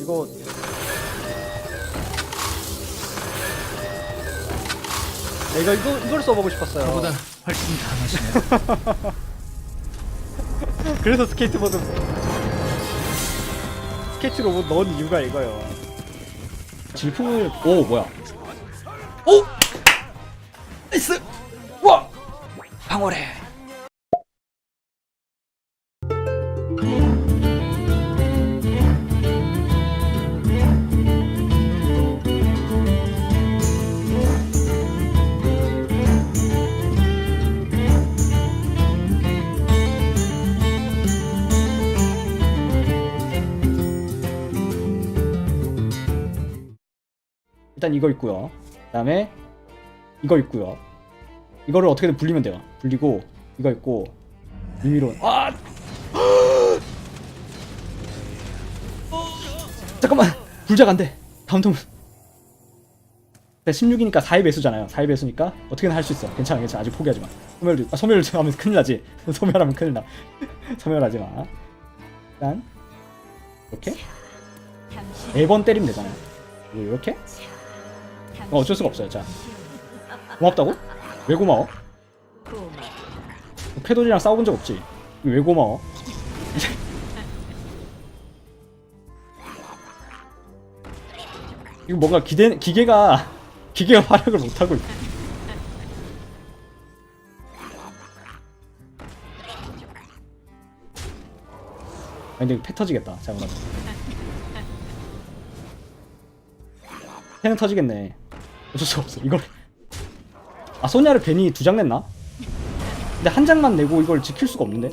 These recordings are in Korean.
이거 내가 이거 이걸 써보고 싶었어요. 저보다 훨씬 강하시네. 그래서 스케이트보드 스케이트 로봇 넣은 이유가 이거요. 질풍을 오 뭐야? 오 나이스 와 방어래. 일단 이거 있고요. 그다음에 이거 있고요. 이거를 어떻게든 불리면 돼요. 불리고 이거 있고 미미론. 아! 잠깐만 불작 안 돼. 다음 통. 16이니까 4의 배수잖아요. 4의 배수니까 어떻게든 할 수 있어. 괜찮아, 괜찮아. 아직 포기하지 마. 소멸, 아, 소멸 하면 큰일 나지. 소멸하면 큰일 나. 소멸하지 마. 일단 이렇게 네 번 때리면 되잖아요. 이렇게 어, 어쩔 수가 없어요. 자, 고맙다고? 왜 고마워? 패돌이랑 싸워본 적 없지? 왜 고마워? 이거 뭔가 기대 기계가 기계가 활약을 못하고 있어. 아니 근데 패 터지겠다. 잠깐만. 패는 터지겠네. 어쩔 수 없어. 이걸 아 소냐를 괜히 두 장 냈나? 근데 한 장만 내고 이걸 지킬 수가 없는데?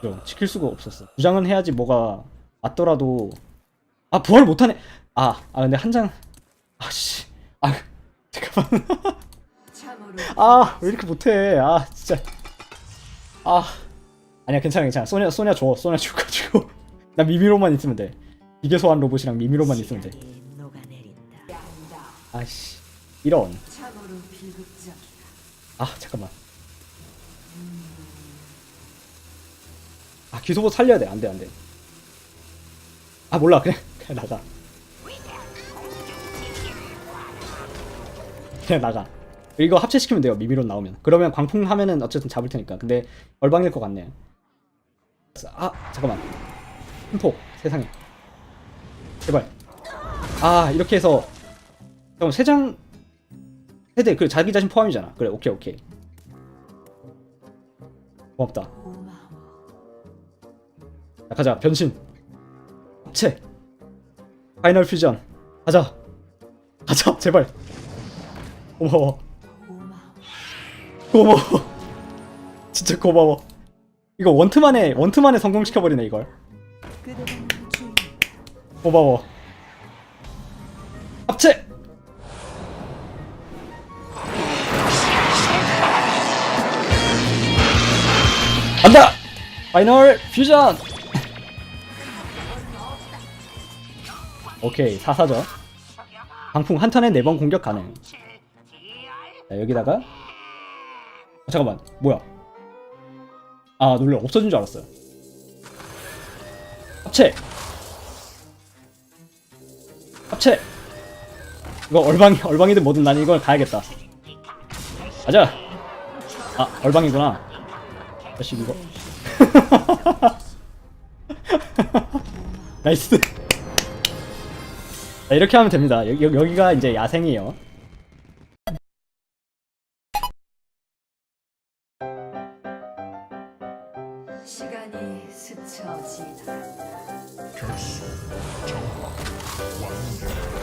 그죠? 지킬 수가 없었어. 두 장은 해야지 뭐가 맞더라도 아 부활 못하네. 아, 아 근데 한 장. 아씨. 아 잠깐만. 아 왜 이렇게 못해? 아 진짜. 아 아니야 괜찮아 괜찮아. 소냐 소냐 줘. 소냐 줘가지고 나 미미로만 있으면 돼. 기계 소환 로봇이랑 미미로만 있으면 돼. 아씨 이런. 참으로 비극적이다. 아 잠깐만. 아 기소보 살려야 돼. 안 돼, 안 돼. 아 몰라. 그냥 그냥 나가. 그냥 나가. 이거 합체시키면 돼요. 미미론 나오면. 그러면 광풍 하면은 어쨌든 잡을 테니까. 근데 얼방일 것 같네. 아 잠깐만. 흠포 세상에. 제발. 아 이렇게 해서 잠깐 세장 세대 그 자기 자신 포함이잖아. 그래 오케이 오케이. 고맙다. 자, 가자 변신 합체 파이널 퓨전 가자 가자 제발 고마워 고마워. 진짜 고마워 이거 원트만에 원트만에 성공시켜버리네 이걸. 고마워 합체 간다! 파이널 퓨전! 오케이 사사죠. 방풍 한 턴에 네번 공격 가능. 자 여기다가. 어, 잠깐만 뭐야? 아 놀래 없어진 줄 알았어요. 합체! 합체! 이거 얼방이 얼방이든 뭐든 난 이걸 가야겠다. 가자! 아 얼방이구나 다시 이거 나이스 자, 이렇게 하면 됩니다 여, 여, 여기가 이제 야생이에요 시간이 스쳐 지나간다. 결수, 정화, 완료.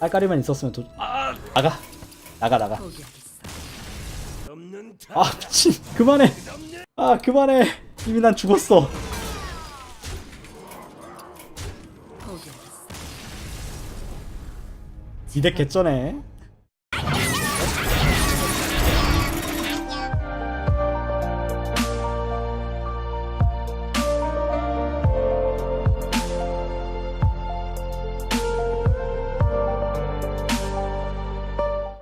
깔깔이만 있었으면 도... 아 나가. 나가 나가. 아 미친. 그만해. 아 그만해. 이미 난 죽었어 이대 개쩌네